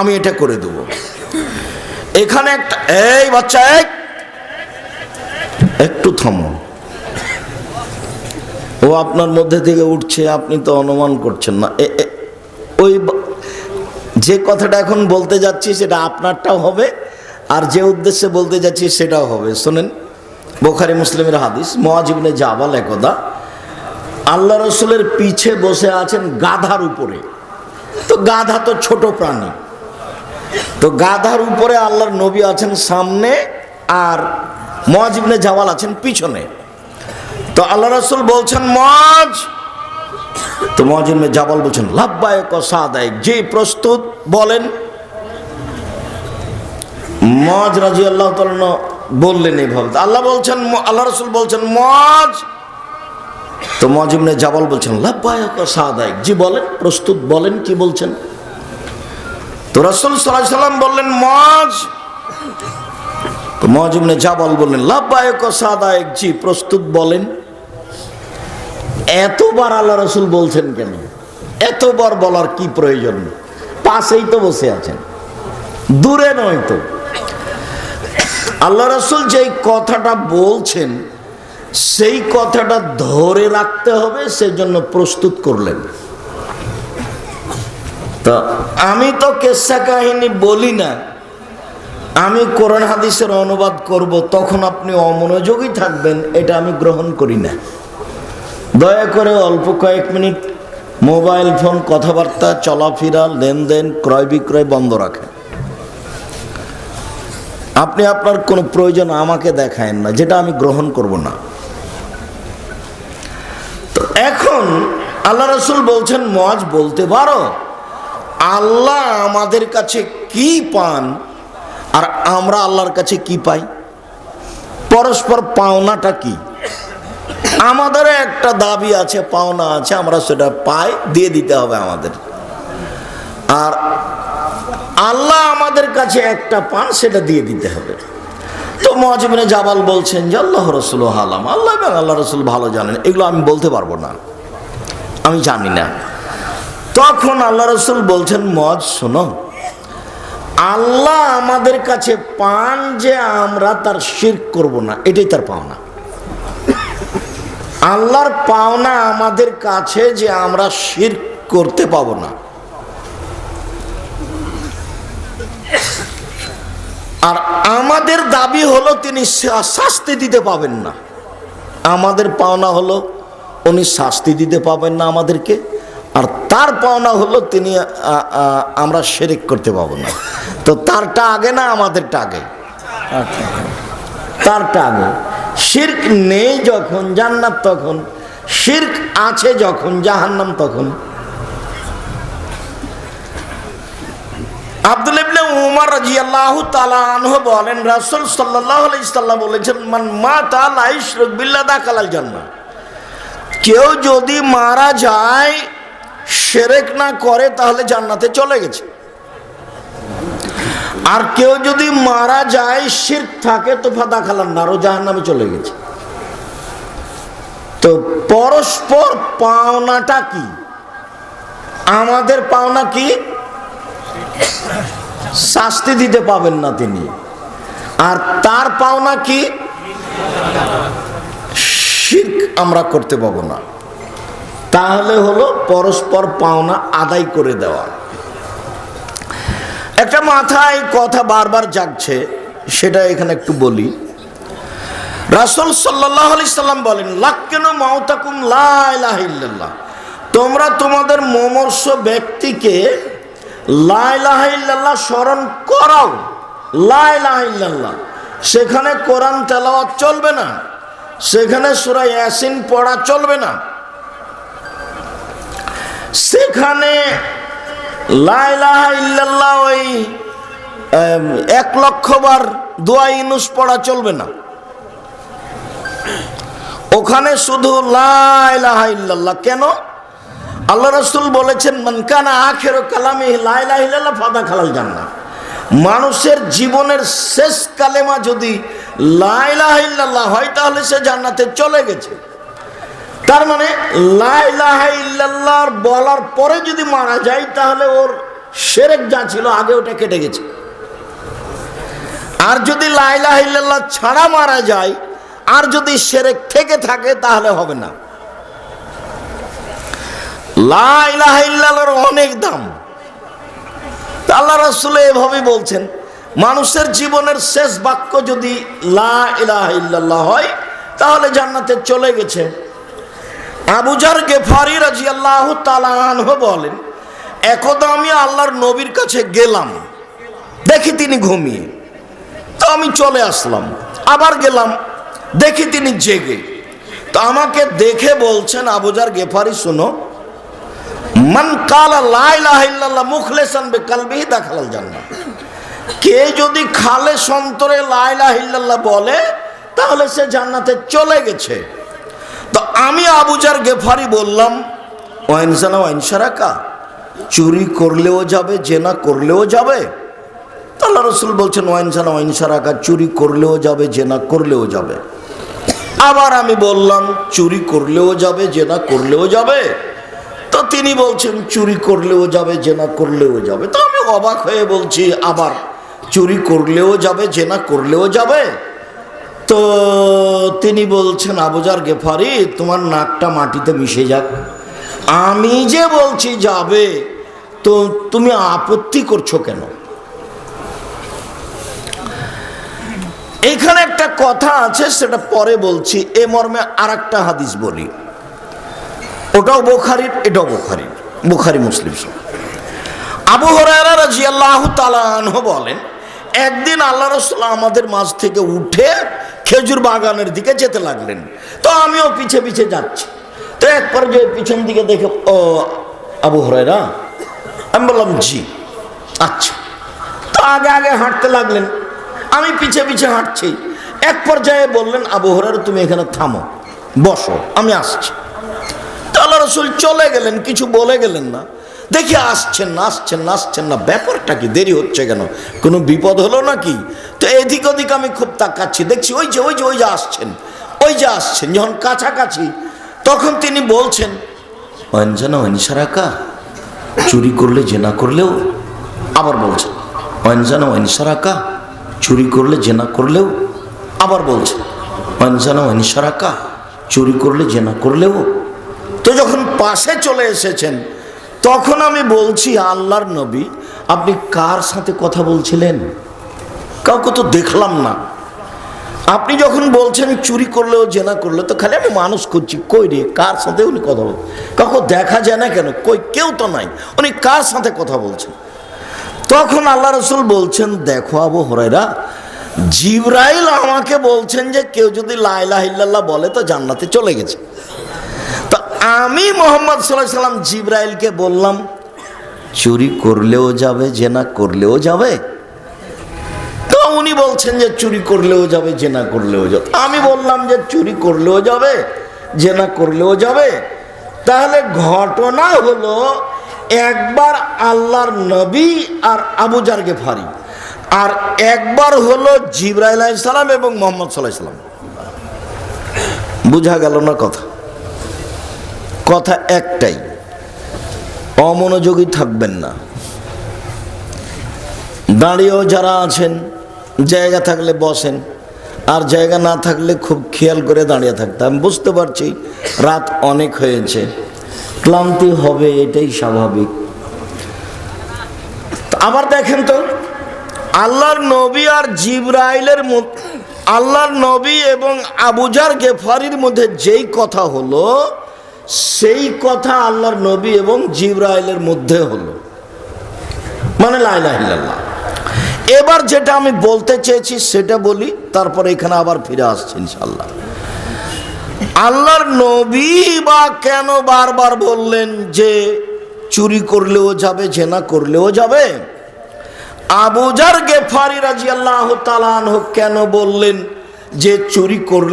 আমি এটা করে দেব। এখানে একটা, এই বাচ্চা এক একটু থামো। ও আপনার মধ্যে থেকে উঠছে, আপনি তো অনুমান করছেন না। ওই যে কথাটা এখন বলতে যাচ্ছি, সেটা আপনারটাও হবে, আর যে উদ্দেশ্যে বলতে যাচ্ছি, সেটাও হবে। শোনেন, বোখারি মুসলিমের হাদিস মহাজিবনে জাবাল একদা, আল্লাহ রসুলের পিছে বসে আছেন গাধার উপরে। তো গাধা তো ছোট প্রাণী। তো গাধার উপরে আল্লাহর নবী আছেন সামনে আর মজিবনে জাওয়াল আছেন পিছনে। তো আল্লাহ রসুল বলছেন মজ তো মজিবনে জাবাল বলছেন লাভবায়ক সাদায়ক। যে প্রস্তুত বলেন। মজ রাজি আল্লাহ বললেন এইভাবে আল্লাহ বলছেন, আল্লাহ রসুল বলছেন মজ তো মজিবনে জাবাল বলছেন লাভবায়ক সাদায়ক। জি বলেন, প্রস্তুত বলেন কি বলছেন? তো রসুল সাল্লাহ সাল্লাম বললেন, মজ তো মজিবনে জাবাল বললেন লাভবায়ক সাদায়ক, জি, প্রস্তুত বলেন। এতবার আল্লাহ রসুল বলছেন কেন? এতবার বলার কি প্রয়োজন? পাশেই তো বসে আছেন। দূরে নয় তো। আল্লাহ রসুল যেই কথাটা বলছেন, সেই কথাটা ধরে রাখতে হবে, সেজন্য প্রস্তুত করলেন। তো আমি তো কেসা কাহিনী বলি না। আমি কোরআন হাদিসের অনুবাদ করব, তখন আপনি অমনোযোগী থাকবেন, এটা আমি গ্রহণ করি না। দয়া করে অল্প কয়েক মিনিট মোবাইল ফোন কথাবার্তা, চলাফেরা, লেনদেন, ক্রয় বিক্রয় বন্ধ রাখেন। আপনি আপনার কোনো প্রয়োজন আমাকে দেখায়েন না, যেটা আমি গ্রহণ করব না। তো এখন আল্লাহ রসুল বলছেন মজ বলতে পারো। আল্লাহ আমাদের কাছে কি পান? আর আমরা আল্লাহর কাছে কি পাই? পরস্পর পাওনাটা কি? আমাদের একটা দাবি আছে, পাওনা আছে, আমরা সেটা পাই, দিয়ে দিতে হবে আমাদের। আর আল্লাহ আমাদের কাছে একটা পান, সেটা দিয়ে দিতে হবে। তো মহাজিবিনে জাবাল বলছেন যে, আল্লাহ রসুল হালাম। আল্লাহ এবং আল্লাহ রসুল ভালো জানেন, এগুলো আমি বলতে পারব না। আমি জানি না। তখন আল্লাহ রসুল বলছেন মজ শোনো। আল্লাহ আমাদের কাছে পান যে আমরা তার শির করব না, এটাই তার পাওনা। আল্লাহর পাওনা আমাদের কাছে যে আমরা শির করতে পাবো না। আর আমাদের দাবি হলো তিনি শাস্তি দিতে পাবেন না। আমাদের পাওনা হলো, উনি শাস্তি দিতে পাবেন না আমাদেরকে। তার পাওনা হলো তিনি আমরা শেরিক করতে পাবো না। তো তারটা আগে না আমাদেরটা আগে তারটা আগে শির্ক নেই যখন, জান্নাত তখন, শির্ক আছে যখন, জাহান্নাম তখন। আব্দুল ইবনে উমর রাদিয়াল্লাহু তাআলা আনহু বলেন, রাসূল সাল্লাল্লাহু আলাইহি সাল্লাম বলেছেন, মান মাতা লা ইশরিক বিল্লাহ দাখালাল জান্নাহ। কেউ যদি মারা যায় শিরক না করে তাহলে জান্নাতে চলে গেছে। আর কেউ যদি মারা যায়, শিরক থাকে, তো ফাদা খালান না, আরও জাহান্নামে চলে গেছে। তো পরস্পর পাওনাটা কি? আমাদের পাওনা কি? শাস্তি দিতে পাবেন না তিনি। আর তার পাওনা কি? শির্ক আমরা করতে পাবো না। তাহলে হলো পরস্পর পাওনা আদায় করে দেওয়া। একটা মাথায় কথা বারবার জাগছে, সেটা এখানে একটু বলি। রাসুল সাল্লাল্লাহু আলাইহি সাল্লাম বলেন, লাক্কেন মাউতাকুম লা ইলাহা ইল্লাল্লাহ। তোমরা তোমাদের মমর্ষ ব্যক্তিকে লা ইলাহা ইল্লাল্লাহ স্মরণ করাও। লা ইলাহা ইল্লাল্লাহ। সেখানে কোরআন তেলাওয়াত চলবে না। সেখানে সূরা ইয়াসিন পড়া চলবে না। সেখানে ওই এক লক্ষ বার দোয়া ইনুস পড়া চলবে না। ওখানে শুধু লা ইলাহা কেন? আল্লাহ রসুল বলেছেন মানকানা আখের কালামে লা ইলাহা ইল্লাল্লাহ ফাদা খালাল জান্নাহ। মানুষের জীবনের শেষ কালেমা যদি লা ইলাহা ইল্লাল্লাহ হয়, তাহলে সে জান্নাতে চলে গেছে। তার মানে বলার পরে যদি মারা যায়, তাহলে ওর সেরেক যা ছিল আগে ওটা কেটে গেছে। আর যদি লাইলাহ ইল্লাল্লাহ ছাড়া মারা যায়, আর যদি সেরেক থেকে থাকে, তাহলে হবে না। লাইলাহ ইল্লাল্লাহর অনেক দাম। আল্লাহ রাসূল এভাবে বলছেন, মানুষের জীবনের শেষ বাক্য যদি লা ইলাহা ইল্লাল্লাহ হয়, তাহলে জান্নাতে চলে গেছে। আবুজার গেফারি রাজিয়াল্লাহু তাআলা আনহু বলেন, একদা আমি আল্লাহর নবীর কাছে গেলাম। দেখি তিনি ঘুমিয়ে। তো আমি চলে আসলাম। আবার গেলাম। দেখি তিনি জেগে। তো আমাকে দেখে বলছেন আবুজার গেফারি, শুনো, মান কালা লাইলাহিল্লাহ মুখলেসান বে কালবিহি দাখালাল জান্নাত কে যদি খালে সন্তরে লাইলাহিল্লাহ বলে, তাহলে সে জান্নাতে চলে গেছে। তো আমি আবুজার গেফারি বললাম ওয়াইনসানা ওয়াইনসারাকা চুরি করলেও যাবে, জেনা করলেও যাবে? আল্লাহ রসুল বলছেন ওয়াইনসানা ওয়াইনসারাকা চুরি করলেও যাবে, জেনা করলেও যাবে। আবার আমি বললাম, চুরি করলেও যাবে, জেনা করলেও যাবে? তো তিনি বলছেন, চুরি করলেও যাবে, জেনা করলেও যাবে। তো আমি অবাক হয়ে বলছি, আবার চুরি করলেও যাবে, জেনা করলেও যাবে? তো তিনি বলছেন আবুজার গেফারি, তোমার নাকটা মাটিতে মিশে যাক। আমি যে বলছি যাবে, তো তুমি আপত্তি করছ কেন? এখানে একটা কথা আছে, সেটা পরে বলছি। এ মর্মে আর একটা হাদিস বলি। ওটাও বোখারির, এটাও বোখারির, বোখারি মুসলিম। আবু হরারা রাজিয়াল্লাহু তাআলা আনহু বলেন একদিন আল্লাহ রসুল আমাদের মাঝ থেকে উঠে খেজুর বাগানের দিকে যেতে লাগলেন। তো আমিও পিছে পিছে যাচ্ছি। তো এক পর্যায়ে পিছন দিকে দেখে, ও আবু হরাইরা আমি বললাম, জি। আচ্ছা। তো আগে আগে হাঁটতে লাগলেন। আমি পিছে পিছে হাঁটছি। এক পর্যায়ে বললেন, আবু হরাইরা তুমি এখানে থামো। বসো, আমি আসছি। তো আল্লাহ রসুল চলে গেলেন, কিছু বলে গেলেন না। দেখি আসছেন না আসছেন না আসছেন না। ব্যাপারটা কি? দেরি হচ্ছে কেন? কোনো বিপদ হলো নাকি? তো এদিক ওদিক আমি খুব তাকাচ্ছি। দেখছি ওই যে ওই যে ওই যে আসছেন। ওই যে আসছেন, যখন কাছাকাছি, তখন তিনি বলছেন অঞ্জনা অনিসারাকা চুরি করলে জেনা করলেও আবার বলছেন অঞ্জনা অনিসারাকা চুরি করলে জেনা করলেও আবার বলছেন অঞ্জনা অনিসারাকা চুরি করলে জেনা করলেও তো যখন পাশে চলে এসেছেন তখন আমি বলছি, আল্লাহর নবী, আপনি কার সাথে কথা বলছিলেন? কাউকে তো দেখলাম না। আপনি যখন বলছেন, চুরি করলেও জেনা করলে, তো খালি আমি মানুষ করছি কই রে, কার সাথে উনি কথা বল? কাউকে দেখা যায় না কেন? কই, কেউ তো নাই। উনি কার সাথে কথা বলছেন? তখন আল্লাহ রসুল বলছেন, দেখো আবু হরাইরা জিব্রাইল আমাকে বলছেন যে, কেউ যদি লাইলাহ ইল্লাল্লাহ বলে, তো জান্নাতে চলে গেছে। আমি মোহাম্মদ সাল্লাহ সাল্লাম জিব্রাইলকে বললাম, চুরি করলেও যাবে, জেনা করলেও যাবে? তো উনি বলছেন যে, চুরি করলেও যাবে, জেনা করলেও যাবে। আমি বললাম যে, চুরি করলেও যাবে, জেনা করলেও যাবে। তাহলে ঘটনা হলো, একবার আল্লাহর নবী আর আবুজার গেফারি আর একবার হলো জিব্রাইল সালাম এবং মোহাম্মদ সাল্লাহ সাল্লাম বুঝা গেল না কথা? কথা একটাই, অমনোযোগী থাকবেন না। দাঁড়িয়েও যারা আছেন, জায়গা থাকলে বসেন, আর জায়গা না থাকলে খুব খেয়াল করে দাঁড়িয়ে থাকতে আমি বুঝতে পারছি, রাত অনেক হয়েছে, ক্লান্তি হবে, এটাই স্বাভাবিক। আবার দেখেন তো, আল্লাহর নবী আর জিব্রাইলের আল্লাহর নবী এবং আবুজার গেফারির মধ্যে যেই কথা হলো সেই কথা আল্লাহর নবী এবং জিব্রাইলের মধ্যে হলো। মানে লাইলাহিল্লাহ এবার যেটা আমি বলতে চেয়েছি সেটা বলি, তারপরে এখানে আবার ফিরে আসছি ইনশাল্লাহ আল্লাহর নবী বা কেন বারবার বললেন যে চুরি করলেও যাবে, জেনা করলেও যাবে? আবুজার গেফারি রাজি আল্লাহ কেন বললেন যে চুরি করলেও